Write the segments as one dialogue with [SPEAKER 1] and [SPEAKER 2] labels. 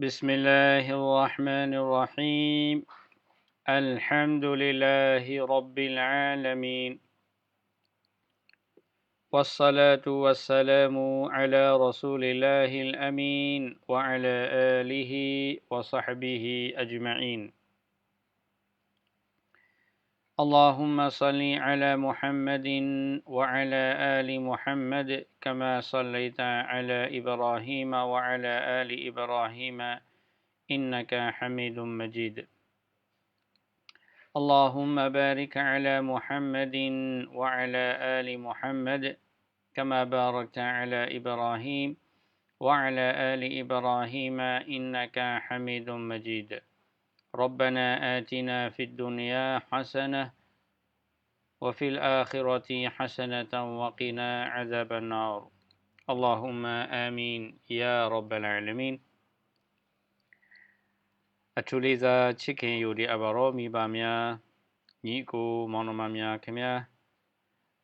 [SPEAKER 1] بسم الله الرحمن الرحيم. الحمد لله رب العالمين. والصلاة والسلام على رسول الله الأمين وعلى آله وصحبه أجمعين. اللهم صل على محمد وعلى آل محمد كما صليت على إبراهيم وعلى آل إبراهيم إنك حميد مجيد. اللهم بارك على محمد وعلى آل محمد كما باركت على إبراهيم وعلى آل إبراهيم إنك حميد مجيد. ربنا آتنا في الدنيا حسنة وفي الآخرة حسنة وقنا عذاب النار. اللهم آمين. يا رب العالمين. أتوليزا تشيكين يولي أبارو ميباميا نيكو مانوماميا كميا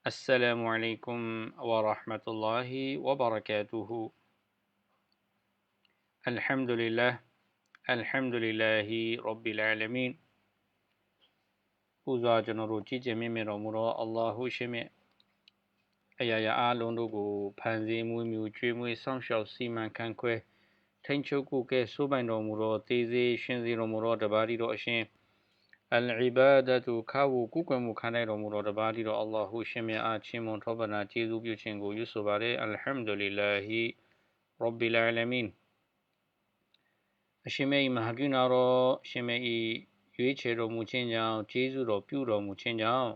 [SPEAKER 1] السلام عليكم ورحمة الله وبركاته الحمد لله الحمد لله رب العالمين ပူဇော်ကျွန်တော်တို့ကြည်ကျင်မြင့်တော်မူသောအလ္လာဟုရှိမြတ်အရာရာအလုံးတို့ကိုဖန်ဆင်းမွေးမြူကျွေးမွေးစောင့်ရှောက်စီမံခန့်ခွဲထိန်ချုပ်ကုကဲစိုးပိုင်တော်မူသောတေးသေးရှင်စီတော်မူသောတပါးဒီတော်အရှင်အလ်အီဘာဒတုခါဝကုကွယ်မှုခံနိုင်တော်မူသောတပါးဒီတော်အလ္လာဟုရှင်မြတ်အားချီးမွမ်းထောပနာကျေးဇူးပြုခြင်းကိုယူဆိုပါရယ်အလ်ဟမ်ဒူလ illah ရဘ်ဘီလ်အာလမင်အရှင်မေမဟာကုနာတော်ရှင်မေဤ ရွေးချယ်တော်မူခြင်းကြောင့်ကျေးဇူးတော်ပြုတော်မူခြင်းကြောင့်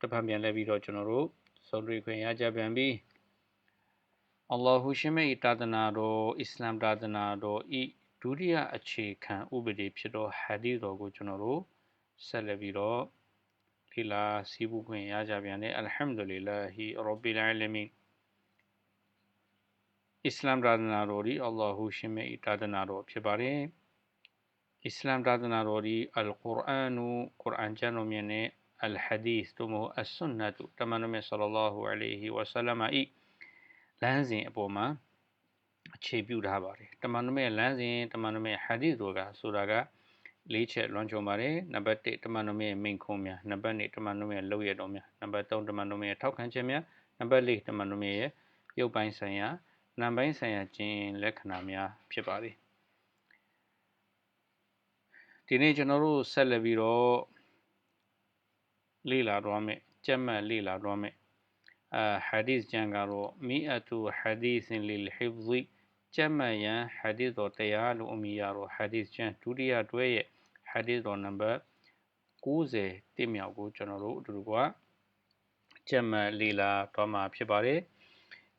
[SPEAKER 1] တဖန်ပြန်လဲပြီးတော့ကျွန်တော်တို့ဆုံးတွေ့ခွင့်ရကြပြန်ပြီးအလ္လာဟူရှင်မေတာသနာတော်အစ္စလာမ်တာသနာတော်ဤဒုတိယအခြေခံဥပဒေဖြစ်သောဟာဒီတော်ကိုကျွန်တော်တို့ဆက်လက်ပြီးတော့လေ့လာစီးပူးခွင့်ရကြပြန်တယ်အလ်ဟမ်ဒူလ illah ရဘ်ဘီလ်အာလမင်အစ္စလာမ်သာသနာတော်ဒီအလ္လာဟူရှင်မေတာသနာတော်ဖြစ်ပါတယ် အစ္စလာမ်သာသနာတော်ဒီအလ်ကုရ်အာနူကုရ်အာန်ကျမ်းတော်မြတ်နဲ့အလ်ဟာဒီသ်တို့မဟုတ်အဆွန်နတ်တမန်တော်မြတ်ဆလ္လာလာဟူအလိုင်ဟီဝါဆလမ်ဤလမ်းစဉ်အပေါ်မှာအခြေပြုထားပါတယ်တမန်တော်မြတ်လမ်းစဉ်တမန်တော်မြတ်ဟာဒီသ်တို့ကဆိုတာကလေးချက်လွန်ချုံပါတယ်နံပါတ်1တမန်တော်မြတ်မိန်ခွန်းများနံပါတ်2တမန်တော်မြတ်လောက်ရတော်များနံပါတ်3တမန်တော်မြတ်ထောက်ခံချက်များနံပါတ်4တမန်တော်မြတ်ရဲ့ရုပ်ပိုင်းဆိုင်ရာနံပိုင်းဆိုင်ရာကျင့်လက္ခဏာများဖြစ်ပါသည် ဒီနေ့ကျွန်တော်တို့ဆက်လက်ပြီးတော့လေ့လာတော့မယ်ကြက်မှတ်လေ့လာတော့မယ်အာဟာဒီစ်ကျမ်းကတော့မီအတူဟာဒီစ်လီလ်ဟိဖ်ဇီကြက်မှတ်ရန်ဟာဒီစ်တော်တရားလို့အမည်ရတော့ဟာဒီစ်ကျမ်းဒုတိယတွဲရဲ့ဟာဒီစ်တော်နံပါတ်90တိမြောက်ကိုကျွန်တော်တို့အတူတူကကြက်မှတ်လေ့လာတော့မှာဖြစ်ပါတယ်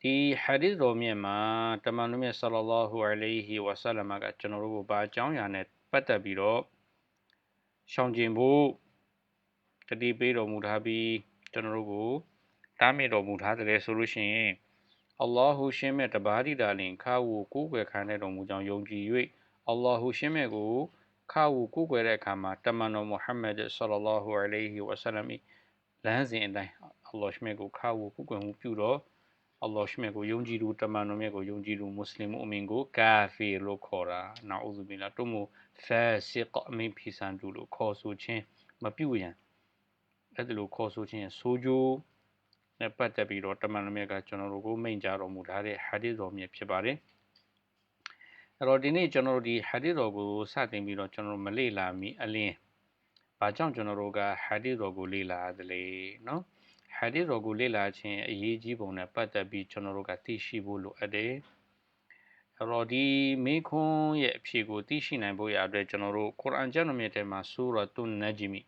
[SPEAKER 1] ဒီဟာဒီသ်တော်မြတ်မှာတမန်တော်မြတ်ဆလ္လာလာဟူအလိုင်ဟီဝါဆလမ်ကကျွန်တော်တို့ကိုဘာအကြောင်းအရာနဲ့ပတ်သက်ပြီးတော့ ရှောင်ကျင်ဖို့တတိပေးတော်မူထားပြီးကျွန်တော်တို့ကိုတားမြစ်တော်မူထားတယ်ဆိုလို့ရှိရင်အလ္လာဟူရှင်းမဲ့တပါးတိတာလင်ခါဝူကိုးကွယ်ခံတဲ့တော်မူကြောင်းယုံကြည်၍အလ္လာဟူရှင်းမဲ့ကိုခါဝူကိုးကွယ်တဲ့အခါမှာတမန်တော်မုဟမ္မဒ်ဆလ္လာလာဟူအလိုင်ဟီဝါဆလမ်လမ်းစဉ်အတိုင်းအလ္လာဟ်ရှင်းမဲ့ကိုခါဝူကိုးကွယ်မှုပြုတော့ အလ္လာဟ်ရှမြတ်ကိုယုံကြည်သူတမန်တော်မြတ်ကိုယုံကြည်သူမွတ်စလင်မှုအမင်ကိုကာဖီလို့ခေါ်တာနာအူဇူဘီလာတို့မိုဖာစစ်ကအမင်ဖီဆန်တူလို့ခေါ်ဆိုခြင်းမပြုရန်အဲ့ဒါလို့ခေါ်ဆိုခြင်းဆိုကြိုးနဲ့ပတ်သက်ပြီးတော့တမန်တော်မြတ်ကကျွန်တော်တို့ကိုမိန့်ကြားတော်မူထားတဲ့ဟာဒီတော်မြတ်ဖြစ်ပါတယ်အဲ့တော့ဒီနေ့ကျွန်တော်တို့ဒီဟာဒီတော်ကိုစတင်ပြီးတော့ကျွန်တော်တို့မလေ့လာမီအလင်းဘာကြောင့်ကျွန်တော်တို့ကဟာဒီတော်ကိုလေ့လာရသလဲเนาะ ဟာဒီတော်ကိုလေ့လာခြင်းအရေးကြီးပုံနဲ့ပတ်သက်ပြီးကျွန်တော်တို့ကသိရှိဖို့လိုအပ်တယ်။အဲ့တော့ဒီမေခွန်းရဲ့အဖြေကိုသိရှိနိုင်ဖို့ရအတွက်ကျွန်တော်တို့ကုရ်အာန်ကျမ်းတော်မြတ်ထဲမှာဆူရတ်တုန်နဂျီမီ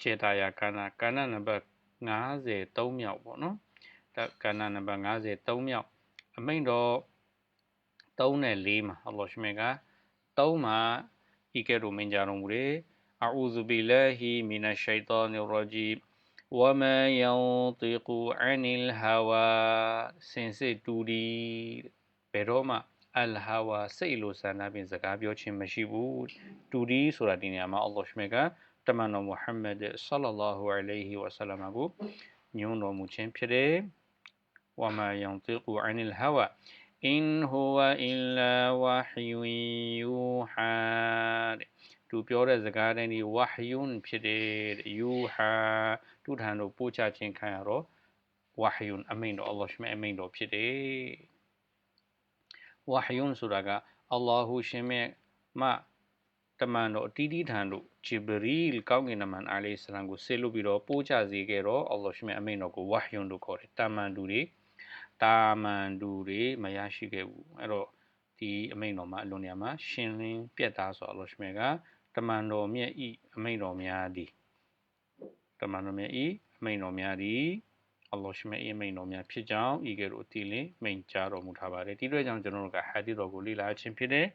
[SPEAKER 1] ခြေတာယာကဏ္ဍကဏ္ဍနံပါတ်53မြောက်ပေါ့နော်။ဒါကဏ္ဍနံပါတ်53မြောက်အမိန့်တော်3နဲ့4မှာအလ္လာဟ်ရှမေက3မှာဤကဲ့သို့မိန့်ကြားတော်မူတယ်။အူဇူဘီလာဟီမီနရှိုင်တာနီရဂျီမ် وما ينطق عن الهوى စင်စစ်တူဒီဘယ်တော့မှအလ်ဟာဝါစိတ်လိုဆန္ဒဖြင့်စကားပြောခြင်းမရှိဘူးတူဒီဆိုတာဒီနေရာမှာအလ္လာဟ်ရှမေကတမန်တော်မုဟမ္မဒ်ဆလ္လာလာဟူအလိုင်ဟီဝါဆလမ်ကိုညွှန်တော်မူခြင်းဖြစ်တယ်ဝါမာယန်တီကူအန်လ်ဟာဝါ in huwa illa wahyun yuha တဲ့ သူပြောတဲ့စကားတိုင်းဒီ wahyun ဖြစ်တယ်တဲ့ yuha သူထံတို့ပို့ချခြင်းခံရတော့ wahyun အမိန်တော်အလ္လာဟ်ရှမြအမိန်တော်ဖြစ်တယ် wahyun ဆိုတာကအလ္လာဟူရှင်မြတ်မှတမန်တော်အတီးတီးထံတို့ဂျီဘရီလ်ကောင်းကင်နမန်အာလိဆလမ်ကိုဆေလွတ်ပြီးတော့ပို့ချစေခဲ့တော့အလ္လာဟ်ရှမြတ်အမိန်တော်ကိုဝါဟယွန်လို့ခေါ်တယ်တာမန်တူတွေတာမန်တူတွေမရရှိခဲ့ဘူးအဲ့တော့ဒီအမိန်တော်မှာအလွန်နေရာမှာရှင်းလင်းပြတ်သားဆိုအလ္လာဟ်ရှမြတ်က တမန်တော်မြတ်ဤအမိန်တော်များသည်တမန်တော်မြတ်ဤအမိန်တော်များသည်အလ္လာဟ်ရှမြတ်ဤအမိန်တော်များဖြစ်ကြောင်းဤကဲ့သို့အတိလင်းမိန်ကြားတော်မူထားပါတယ်ဒီအတွက်ကြောင့်ကျွန်တော်တို့ကဟာဒီတော်ကိုလေ့လာခြင်းဖြစ်တယ်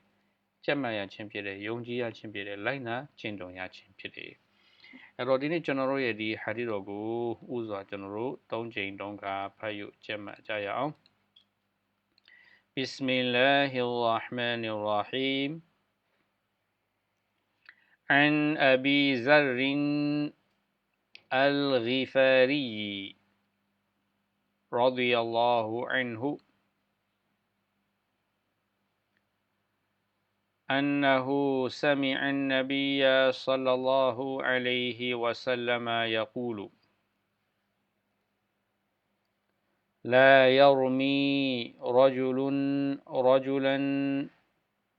[SPEAKER 1] ကြက်မှတ်ရခြင်းဖြစ်တယ်ယုံကြည်ရခြင်းဖြစ်တယ်လိုက်နာကျင့်တုံရခြင်းဖြစ်တယ်အဲ့တော့ဒီနေ့ကျွန်တော်တို့ရဲ့ဒီဟာဒီတော်ကိုဥစွာကျွန်တော်တို့၃ချိန်တုံးကဖတ်ယူကြက်မှတ်ကြရအောင် بسم الله الرحمن الرحيم عن أبي ذر الغفاري رضي الله عنه أنه سمع النبي صلى الله عليه وسلم يقول لا يرمي رجل رجلا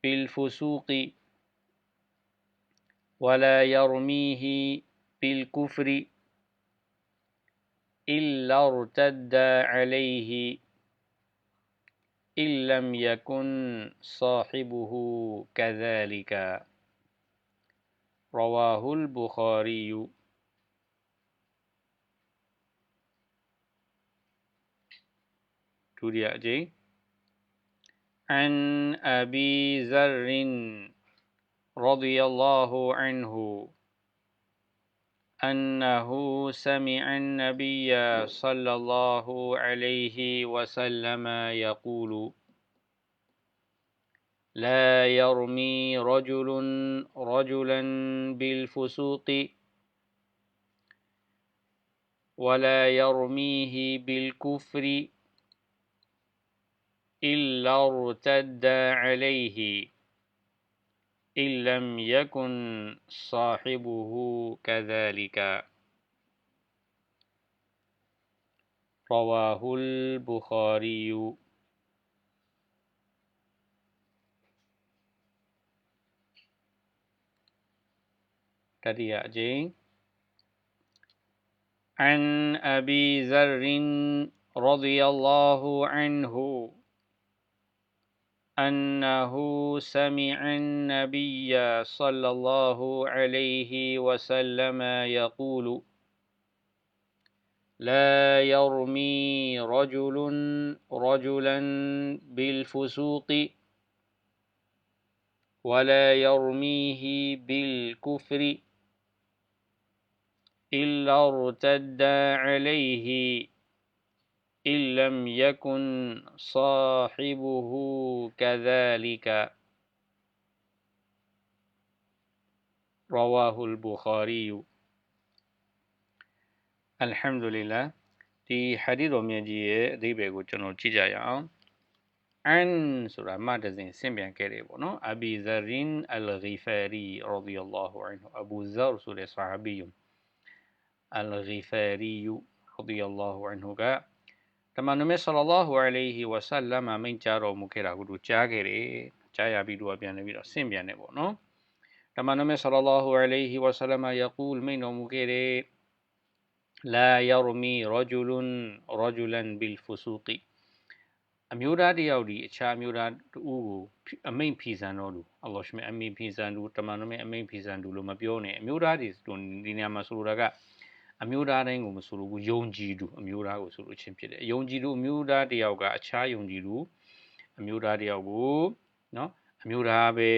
[SPEAKER 1] بالفسوق ولا يرميه بالكفر إلا ارتد عليه إن لم يكن صاحبه كذلك. رواه البخاري. عن أبي ذر رضي الله عنه أنه سمع النبي صلى الله عليه وسلم يقول لا يرمي رجل رجلا بالفسوق ولا يرميه بالكفر إلا ارتد عليه. إن لم يكن صاحبه كذلك. رواه البخاري. تريا عن أبي ذر رضي الله عنه أنه سمع النبي صلى الله عليه وسلم يقول لا يرمي رجل رجلا بالفسوق ولا يرميه بالكفر إلا ارتد عليه إن لم يكن صاحبه كذلك رواه البخاري الحمد لله ဒီဟာဒီတော်မြတ်ကြီးရဲ့အဓိပ္ပာယ်ကိုကျွန်တော်ကြည့်ကြရအောင်အန်ဆိုတာမတစဉ်ဆင့်ပြန်ခဲ့တယ်ပေါ့နော်အဘီဇရင်အလ်ဂီဖာရီရာဒီအလ္လာဟူအန်ဟူအဘူဇာဆိုတဲ့ဆာဟာဘီယုအလ်ဂီဖာရီရာဒီအလ္လာဟူအန်ဟူက တမန်တော်မြတ်ဆလလောဟူအလိုင်ဟီဝဆလမ်မိန့်ကြားတော်မူခဲ့တာကိုသူကြားခဲ့တယ်ကြားရပြီးတော့ပြန်နေပြီးတော့ဆင့်ပြန်နေပေါ့နော်တမန်တော်မြတ်ဆလလောဟူအလိုင်ဟီဝဆလမ်ယကူလ်မိန့်တော်မူခဲ့တယ်လာယရမီရဂျူလွန်ရဂျူလန်ဘီလ်ဖူဆူကီအမျိုးသားတယောက်ဒီအခြားမျိုးသားတူကိုအမိန်ဖီဆန်တော်လူအလ္လာဟ်ရှမေအမိန်ဖီဆန်သူတမန်တော်မြတ်အမိန်ဖီဆန်သူလို့မပြောနဲ့အမျိုးသားဒီဒီနေရာမှာဆိုလိုတာက အမျိုးသားတိုင်းကိုမဆိုလို့ဘူးယုံကြည်သူအမျိုးသားကိုဆိုလို့ချင်းဖြစ်တယ်ယုံကြည်သူအမျိုးသားတယောက်ကအခြားယုံကြည်သူအမျိုးသားတယောက်ကိုနော်အမျိုးသားပဲ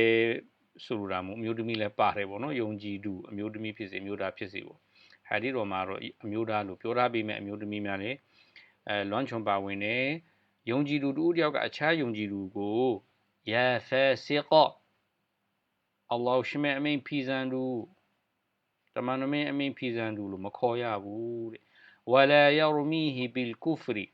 [SPEAKER 1] ဆိုလိုတာမို့အမျိုးသမီးလည်းပါတယ်ပေါ့နော်ယုံကြည်သူအမျိုးသမီးဖြစ်စေအမျိုးသားဖြစ်စေပေါ့ဟာဒီတော်မှာတော့အမျိုးသားလို့ပြောထားပြီးမဲ့အမျိုးသမီးများလည်းအဲလွန်ချွန်ပါဝင်တယ်ယုံကြည်သူတူတယောက်ကအခြားယုံကြည်သူကိုယာဖာစီကောအလ္လာဟ်ရှိမဲ့အမိန်ဖီဇန်သူ တမန်တော်မင်းအမိန်ဖီဆန်သူလို့မခေါ်ရဘူးတဲ့ဝလာယရမီဟီဘီလ်ကူဖရီ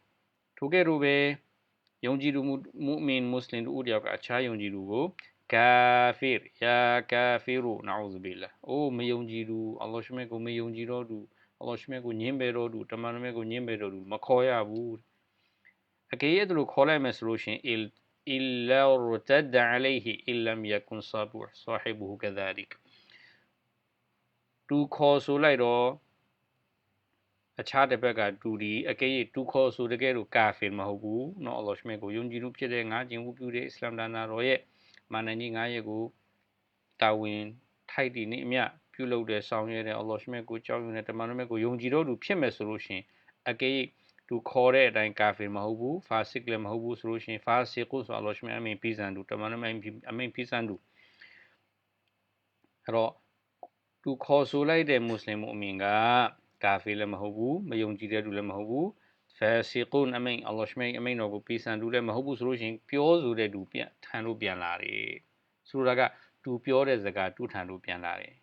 [SPEAKER 1] ထိုကဲ့သို့ပဲယ ယုံကြည်သူမုမင်မွတ်စလင်တို့တယောက်ကအခြားယုံကြည်သူကိုကာဖီရယာကာဖီရူနာဥဇဘီလာအိုးမယုံကြည်သူအလ္လာဟ်ရှမေကိုမယုံကြည်တော့သူအလ္လာဟ်ရှမေကိုညင်းပယ်တော့သူတမန်တော်မြတ်ကိုညင်းပယ်တော့သူမခေါ်ရဘူးအကယ်၍သူတို့ခေါ်လိုက်မယ်ဆိုလို့ရှိရင် إلا ارتد عليه إن لم يكن صاحبه كذلك တူခေါ်ဆိုလိုက်တော့အခြားတစ်ဘက်ကတူဒီအကယ်၍တူခေါ်ဆိုတကယ်လို့ကာဖီမဟုတ်ဘူးเนาะအလ္လာဟ်ရှမေကိုယုံကြည်သူဖြစ်တဲ့ငါကျင့်ဝတ်ပြုတဲ့အစ္စလာမ်ဒါနာတော်ရဲ့မာနကြီးငါရဲ့ကိုတာဝန်ထိုက်တည်နေအမြပြုလုပ်တဲ့ဆောင်ရွက်တဲ့အလ္လာဟ်ရှမေကိုကြောက်ရွံ့တဲ့တမန်တော်မြတ်ကိုယုံကြည်တော်သူဖြစ်မယ်ဆိုလို့ရှိရင်အကယ်၍သူခေါ်တဲ့အတိုင်းကာဖီမဟုတ်ဘူးဖာစစ်လည်းမဟုတ်ဘူးဆိုလို့ရှိရင်ဖာစစ်ကိုဆိုအလ္လာဟ်ရှမေအမိန်ပြီးစံသူတမန်တော်မြတ်အမိန်ပြီးစံသူအဲ့တော့ သူခေါ်ဆိုလိုက်တဲ့မွတ်စလင်မအမင်ကကာဖီလည်းမဟုတ်ဘူးမယုံကြည်တဲ့သူလည်းမဟုတ်ဘူးဖာစီကွန်အမိန်အလ္လာဟ်ရှမိတ်အမိန်တော်ကိုပြီးဆန်သူလည်းမဟုတ်ဘူးဆိုလို့ရှိရင်ပြောဆိုတဲ့သူပြန်ထန်လို့ပြန်လာတယ်ဆိုလိုတာကသူပြောတဲ့စကားသူထန်လို့ပြန်လာတယ်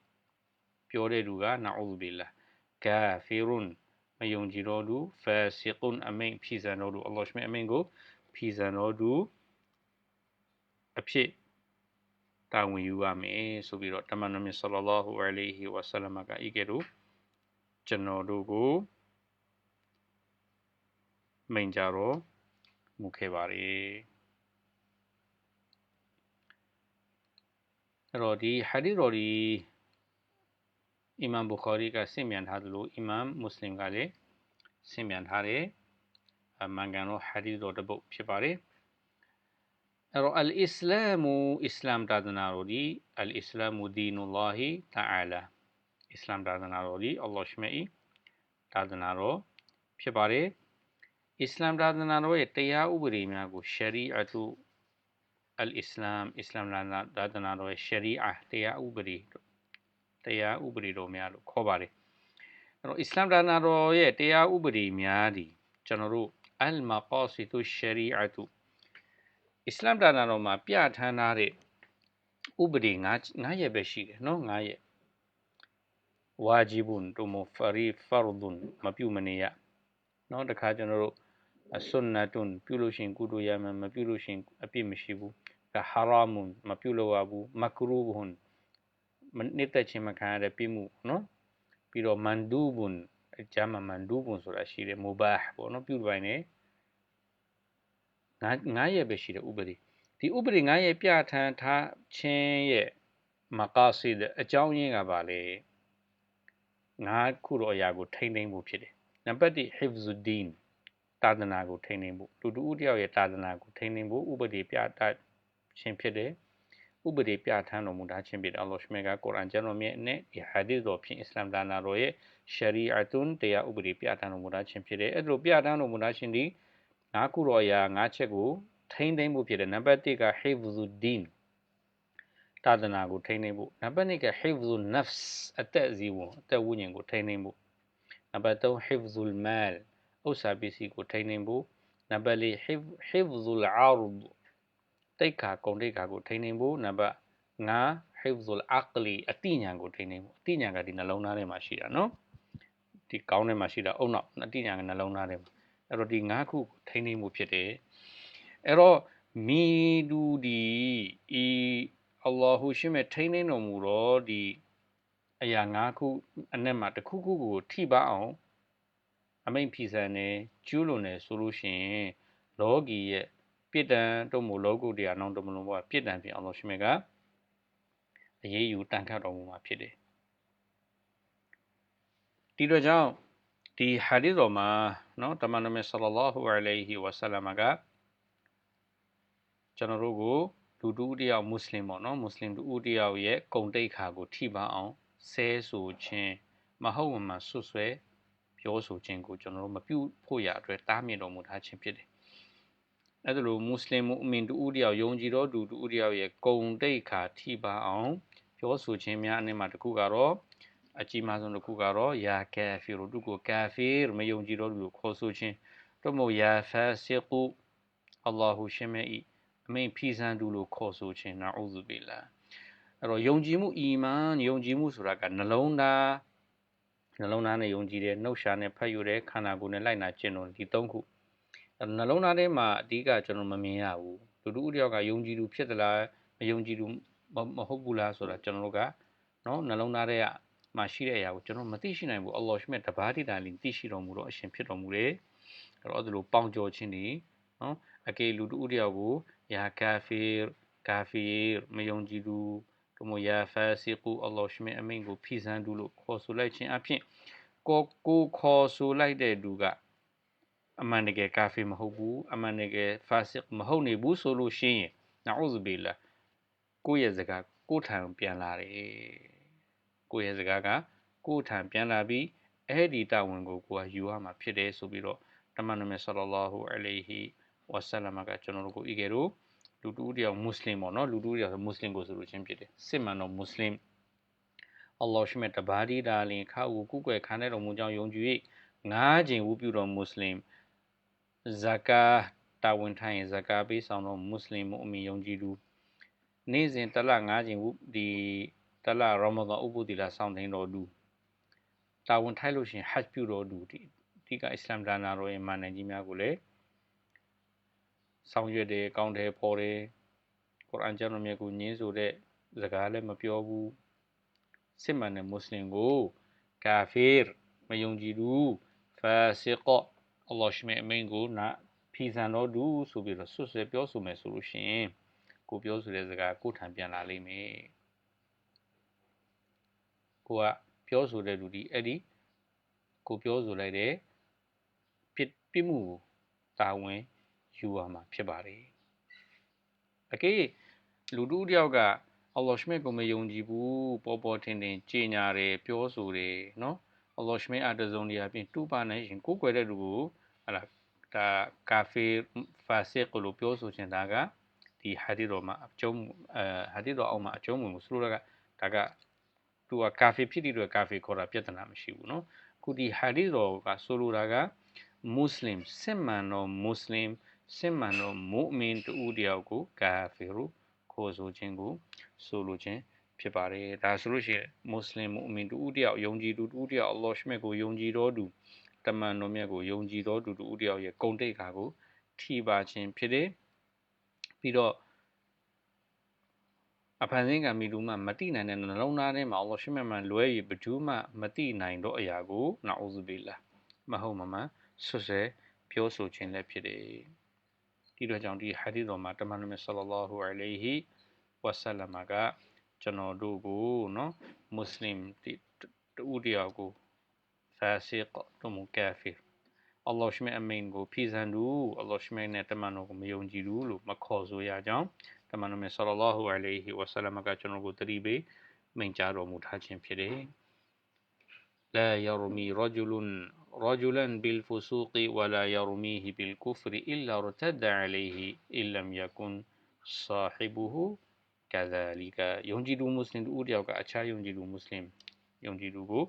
[SPEAKER 1] ပြောတဲ့သူကနာအူဘီလာကာဖီရွန်မယုံကြည်တော်သူဖာစီကွန်အမိန်ပြီးဆန်တော်သူအလ္လာဟ်ရှမိတ်အမိန်ကိုပြီးဆန်တော်သူအဖြစ် တာဝန်ယူရမယ်ဆိုပြီးတော့တမန်တော်မြတ်ဆလလောဟူအလိုင်ဟီဝါဆလမ်ကဤကဲ့သို့ကျွန်တော်တို့ကိုမိန်ကြတော့မူခဲ့ပါတယ်အဲ့တော့ဒီဟာဒီတော်ဒီအီမမ်ဘူခါရီကဆင့်မြန်ထားသလိုအီမမ်မွတ်စလင်ကလည်းဆင့်မြန်ထားတယ်အမှန်ကန်တော့ဟာဒီတော်တစ်ပုဒ်ဖြစ်ပါတယ် အဲ့တော့အလ်အစ္စလာမူအစ္စလာမ်တာသနာတော်ဒီအလ်အစ္စလာမူဒီနူလာဟီတအာလာအစ္စလာမ်သာသနာတော်ဒီအလ္လာဟ်ရှမေဤသာသနာတော်ဖြစ်ပါတယ်အစ္စလာမ်သာသနာတော်ရဲ့တရားဥပဒေများကိုရှရီအတုအလ်အစ္စလာမ်အစ္စလာမ်သာသနာတော်ရဲ့ရှရီအာတရားဥပဒေတရားဥပဒေတော်များလို့ခေါ်ပါတယ်အဲ့တော့အစ္စလာမ်သာသနာတော်ရဲ့တရားဥပဒေများဒီကျွန်တော်တို့အလ်မာကာစီတုရှရီအတု အစ္စလမ်တာနာတော်မှာပြဋ္ဌာန်းထားတဲ့ဥပဒေ9 9ရက်ပဲရှိတယ်နော်9ရက်ဝါဂျီဘွန်တူမဖရီဖာရဒွန်မပြုမနေရနော်တခါကျွန်တော်တို့အဆွန်နတုန်ပြုလို့ရှင်ကုတို့ရမယ်မပြုလို့ရှင်အပြစ်မရှိဘူးဒါဟာရာမွန်မပြုလို့ရဘူးမကရူဘွန်မနစ်သက်ခြင်းမခံရတဲ့ပြမှုနော်ပြီးတော့မန်ဒူဘွန်အကြမ်းမန်ဒူဘွန်ဆိုတာရှိတယ်မူဘာပေါ့နော်ပြုပိုင်တယ် 9ရက်ပဲရှိတဲ့ဥပဒေဒီဥပဒေ9ရက်ပြဋ္ဌာန်းထားခြင်းရဲ့မကာစီတဲ့အကြောင်းရင်းကပါလေငါးခုတော့အရာကိုထိမ့်သိမ့်မှုဖြစ်တယ်နံပါတ်1 hifzuddin တာသနာကိုထိမ့်သိမ့်မှုလူတူဦးတယောက်ရဲ့တာသနာကိုထိမ့်သိမ့်မှုဥပဒေပြဋ္ဌာန်းခြင်းဖြစ်တယ်ဥပဒေပြဋ္ဌာန်းတော်မူထားခြင်းဖြစ်တယ်အလ္လာဟ်ရှမေကကုရ်အာန်ကျမ်းတော်မြတ်နဲ့ဒီဟာဒီသ်တော်ဖြင့်အစ္စလာမ်ဒါနာတော်ရဲ့ရှရီအတ်ွန်းတရားဥပဒေပြဋ္ဌာန်းတော်မူထားခြင်းဖြစ်တယ်အဲ့လိုပြဋ္ဌာန်းတော်မူထားခြင်းဒီ ငါးခုတော်အရာငါးချက်ကိုထိမ့်သိမ့်ဖို့ဖြစ်တယ်နံပါတ်1က hifzuddin သာသနာကိုထိန်းသိမ်းဖို့နံပါတ်2က hifzul nafs အသက်ဇီဝအသက်ဝိညာဉ်ကိုထိန်းသိမ်းဖို့နံပါတ်3 hifzul mal ဥစ္စာပစ္စည်းကိုထိန်းသိမ်းဖို့နံပါတ်4 hifzul ard တိတ်ခါကုန်တိတ်ခါကိုထိန်းသိမ်းဖို့နံပါတ်5 hifzul aqli အတိညာကိုထိန်းသိမ်းဖို့အတိညာကဒီနှလုံးသားထဲမှာရှိတာနော်ဒီကောင်းထဲမှာရှိတာအုံနောက်အတိညာကနှလုံးသားထဲမှာ အဲ့တော့ဒီ5ခုထိန်းသိမ်းမှုဖြစ်တယ်အဲ့တော့မီဒူဒီဤအလ္လာဟူရှိမဲ့ထိန်းသိမ်းတော်မူတော့ဒီအရာ၅ခုအနက်မှာတစ်ခုခုကိုထိပါအောင်အမိန်ဖီဆန်နေကျူးလွန်နေဆိုလို့ရှိရင်လောကီရဲ့ပြစ်ဒဏ်တို့မို့လောကုတရားနောင်တမလုံးဘဝပြစ်ဒဏ်ပြင်အောင်လို့ရှိမဲ့ကအရေးယူတန်ခတ်တော်မူမှာဖြစ်တယ်ဒီတော့ကြောင့် ဒီဟာဒီတော်မှာနော်တမန်တော်မြတ်ဆလလာဟူအလိုင်ဟီဝဆလမ်ကကျွန်တော်တို့ကိုလူတူတယောက်မွတ်စလင်ပေါ့နော်မွတ်စလင်တူတယောက်ရဲ့ဂုံတိတ်ခါကိုထိပါအောင်ဆဲဆိုခြင်းမဟုတ်မှန်ဆွဆွဲပြောဆိုခြင်းကိုကျွန်တော်တို့မပြုဖို့ရအတွက်တားမြစ်တော်မူထားခြင်းဖြစ်တယ်။အဲဒါလိုမွတ်စလင်မူအမင်တူတယောက်ယုံကြည်တော်သူတူတယောက်ရဲ့ဂုံတိတ်ခါထိပါအောင်ပြောဆိုခြင်းများအနေမှာတခုကတော့ အကြီးမားဆုံးတစ်ခုကတော့ယာကာဖီရတို့ကိုကာဖီရမယုံကြည်တော်သူကိုခေါ်ဆိုခြင်းတို့မို့ယာဖာဆီကူအလ္လာဟူရှမေအီအမိန်ဖီဆန်သူလို့ခေါ်ဆိုခြင်းနာဥဇူဘီလာအဲ့တော့ယုံကြည်မှုအီမန်ယုံကြည်မှုဆိုတာကနှလုံးသားနှလုံးသားနဲ့ယုံကြည်တယ်နှုတ်ရှာနဲ့ဖတ်ယူတယ်ခန္ဓာကိုယ်နဲ့လိုက်နာကျင့်တော်ဒီသုံးခုနှလုံးသားထဲမှာအဓိကကျွန်တော်မမြင်ရဘူးလူတူတယောက်ကယုံကြည်သူဖြစ်သလားမယုံကြည်သူမဟုတ်ဘူးလားဆိုတာကျွန်တော်တို့ကနော်နှလုံးသားထဲက မှာရှိတဲ့အရာကိုကျွန်တော်မသိရှိနိုင်ဘူးအလ္လာဟ်ရှမြတ်တပါးတိတာလင်းသိရှိတော်မူတော့အရှင်ဖြစ်တော်မူတယ်အဲ့တော့အဲ့လိုပေါင်ကြော်ခြင်းနေနော်အကေလူတူတယောက်ကိုယာကာဖီကာဖီမယုံကြည်သူကမိုယာဖာစီကူအလ္လာဟ်ရှမြတ်အမိန်ကိုဖီဆန်သူလို့ခေါ်ဆိုလိုက်ခြင်းအဖြစ်ကိုကိုခေါ်ဆိုလိုက်တဲ့သူကအမှန်တကယ်ကာဖီမဟုတ်ဘူးအမှန်တကယ်ဖာစစ်မဟုတ်နေဘူးဆိုလို့ရှိရင်နာဥဇဘီလာကိုယ့်ရဲ့စကားကိုယ်ထံပြန်လာတယ် ကိုယ့်ရဲ့စကားကကိုယ်ထံပြန်လာပြီးအဲ့ဒီတာဝန်ကိုကိုယ်ကယူရမှာဖြစ်တယ်ဆိုပြီးတော့တမန်တော်မြတ်ဆလလောဟူအလိုင်ဟီဝဆလမကကျွန်တော်တို့ကိုဤကဲတော့လူတူတယောက်မွတ်စလင်ပေါ့နော်လူတူတယောက်မွတ်စလင်ကိုဆိုလို့ချင်းဖြစ်တယ်စစ်မှန်တော့မွတ်စလင်အလ္လာဟ်ရှိမြတ်တဘာဒီဒါလင်ခါကိုကုကွယ်ခံတဲ့တော်မူကြောင်းယုံကြည်၍ငါးချိန်ဝုပြုတော်မွတ်စလင်ဇကာတာဝန်ထိုင်ဇကာပေးဆောင်တော့မွတ်စလင်မုအမီယုံကြည်သူနေ့စဉ်တလ9ချိန်ဒီ တလရမဒန်ဥပုသီလာဆောင်သိတော်သူတာဝန်ထိုက်လို့ရှိရင်ဟတ်ပြုတော်သူဒီဒီကအစ္စလမ်ဒါနာတော်ရဲ့မာနကြီးများကိုလည်းဆောင်ရွက်တယ်ကောင်းတယ်ဖော်တယ်ကုရ်အာန်ကျမ်းတော်မြတ်ကိုညင်းဆိုတဲ့စကားလည်းမပြောဘူးစစ်မှန်တဲ့မွတ်စလင်ကိုကာဖီမယုံကြည်သူဖာဆီကောအလ္လာဟ်ရှိမြအမိန်ကိုနာဖီဆန်တော်သူဆိုပြီးတော့ဆွဆွဲပြောဆိုမယ်ဆိုလို့ရှိရင်ကိုပြောဆိုတဲ့စကားကိုထံပြန်လာလိမ့်မယ် ကိုကပြောဆိုတဲ့လူဒီအဲ့ဒီကိုပြောဆိုလိုက်တဲ့ပြစ်ပြစ်မှုကိုတာဝန်ယူရမှာဖြစ်ပါတယ်အကေလူတို့တယောက်ကအလ္လာဟ်ရှိမြကိုမယုံကြည်ဘူးပေါ်ပေါ်ထင်ထင်ကြင်ညာတယ်ပြောဆိုတယ်နော်အလ္လာဟ်ရှိမြအတဇုံဒီအပြင်တူပါနေရင်ကိုယ်ွယ်တဲ့လူကိုဟလာဒါကာဖီဖာစစ်ကိုလို့ပြောဆိုချင်တာကဒီဟာဒီတော်မှာအကျုံးအဲဟာဒီတော်အောက်မှာအကျုံးဝင်မှုဆိုလိုတာကဒါက သူကကာဖီဖြစ်တဲ့အတွက်ကာဖီခေါ်တာပြဿနာမရှိဘူးနော်ခုဒီဟာဒီတော်ကဆိုလိုတာကမွတ်စလင်စစ်မှန်သောမွတ်စလင်စစ်မှန်သောမုအမင်တူတယောက်ကိုကာဖီလို့ခေါ်ဆိုခြင်းကိုဆိုလိုခြင်းဖြစ်ပါတယ်ဒါဆိုလို့ရှိရင်မွတ်စလင်မုအမင်တူတယောက်ယုံကြည်သူတူတယောက်အလ္လာဟ်ရှ်မက်ကိုယုံကြည်တော်သူတမန်တော်မြတ်ကိုယုံကြည်တော်သူတူတယောက်ရဲ့ဂုဏ်တိတ်ခါကိုထိပါခြင်းဖြစ်တယ်ပြီးတော့ အဖန်စင်းကမိလူမှမတိနိုင်တဲ့နှလုံးသားထဲမှာအလ္လာဟ်ရှိမြတ်မှလွဲရဘဒူးမှမတိနိုင်တော့အရာကိုနာအူဇူဘီလာမဟုတ်မမှန်ဆွဆွဲပြောဆိုခြင်းလည်းဖြစ်တယ်ဒီတော့ကြောင့်ဒီဟာဒီတော်မှာတမန်တော်မြတ်ဆလလောဟူအလိုင်ဟီဝဆလမကကျွန်တော်တို့ကိုနော်မွတ်စလင်တူတယောက်ကို fasiq တို့မူကာဖီအလ္လာဟ်ရှိမြတ်အမိန်ကိုဖီဇန်သူအလ္လာဟ်ရှိမြတ်နဲ့တမန်တော်ကိုမယုံကြည်ဘူးလို့မခေါ်ဆိုရကြောင်း တမန်တော်မြတ်ဆလလောဟူအလိုင်ဟီဝဆလမကကျွန်တော်ကိုတတိပေးမိန့်ကြားတော်မူထားခြင်းဖြစ်တယ် لا يرمي رجل رجلا بالفسوق ولا يرميه بالكفر إلا ارتد عليه إن لم يكن صاحبه كذلك ယုံကြည်သူမွတ်စလင်တို့တယောက်ကအခြားယုံကြည်သူမွတ်စလင်ယုံကြည်သူကို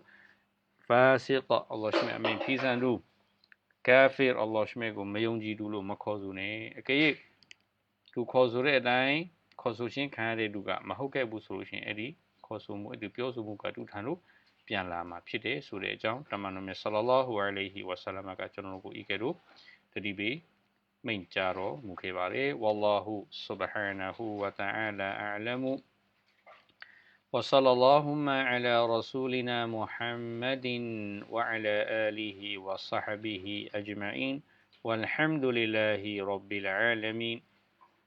[SPEAKER 1] fasiq အလ္လာဟ်ရှိမြတ်အမိန်ဖီဆန်သူကာဖီအလ္လာဟ်ရှိမြတ်ကိုမယုံကြည်သူလို့မခေါ်ဆိုနဲ့အကယ်၍ သူခေါ်ဆိုတဲ့အတိုင်းခေါ်ဆိုခြင်းခံရတဲ့သူကမဟုတ်ခဲ့ဘူးဆိုလို့ရှိရင်အဲ့ဒီခေါ်ဆိုမှုအဲ့ဒီပြောဆိုမှုကတူထန်လို့ပြန်လာမှာဖြစ်တယ်ဆိုတဲ့အကြောင်းတမန်တော်မြတ်ဆလလောဟူအလိုင်ဟီဝဆလမကကျွန်တော်တို့ကိုဤကဲ့သို့တတိပေးမိန့်ကြားတော်မူခဲ့ပါတယ်ဝလ္လာဟူဆူဘဟာနဟူဝတအာလာအလမူ وصلى اللهم على رسولنا محمد وعلى آله وصحبه أجمعين والحمد لله رب العالمين